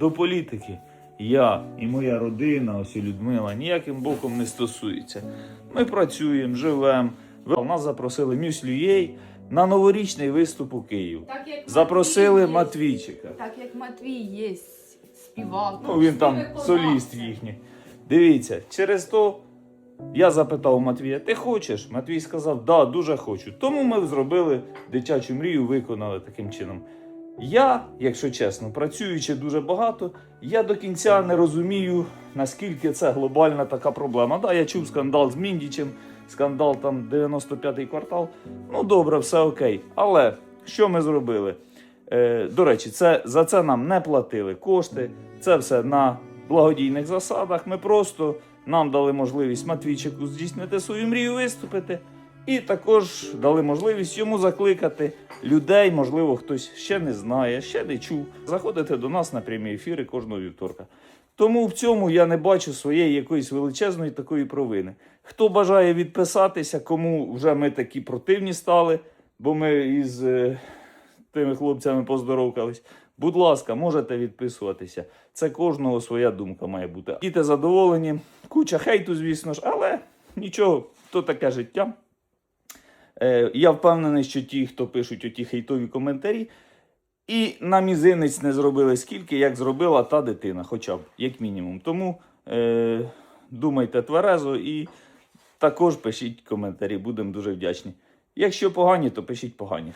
До політики я і моя родина, ось і Людмила, ніяким боком не стосується. Ми працюємо, живемо. Нас запросили Мюслюєй на новорічний виступ у Київ. Так як Запросили Матвій є- Матвійчика. Так як Матвій є співак. Ну, він там соліст їхній. Дивіться, через то я запитав Матвія, ти хочеш? Матвій сказав, да, дуже хочу. Тому ми зробили дитячу мрію, виконали таким чином. Я, якщо чесно, працюючи дуже багато, я до кінця не розумію, наскільки це глобальна така проблема. Да, я чув скандал з Міндічем, скандал там 95-й квартал. Ну добре, все окей. Але що ми зробили? Е, до речі, це, за це нам не платили кошти. Це все на благодійних засадах. Ми просто нам дали можливість Матвійчику здійснити свою мрію виступити. І також дали можливість йому закликати людей, можливо, хтось ще не знає, ще не чув, заходити до нас на прямі ефіри кожного вівторка. Тому в цьому я не бачу своєї якоїсь величезної такої провини. Хто бажає відписатися, кому вже ми такі противні стали, бо ми із е, тими хлопцями поздоровкались. Будь ласка, можете відписуватися. Це кожного своя думка має бути. Діти задоволені, куча хейту, звісно ж, але нічого, то таке життя. Е, я впевнений, що ті, хто пишуть оті хейтові коментарі, і на мізинець не зробили скільки, як зробила та дитина, хоча б, як мінімум. Тому е, думайте тверезо і також пишіть коментарі, будемо дуже вдячні. Якщо погані, то пишіть погані.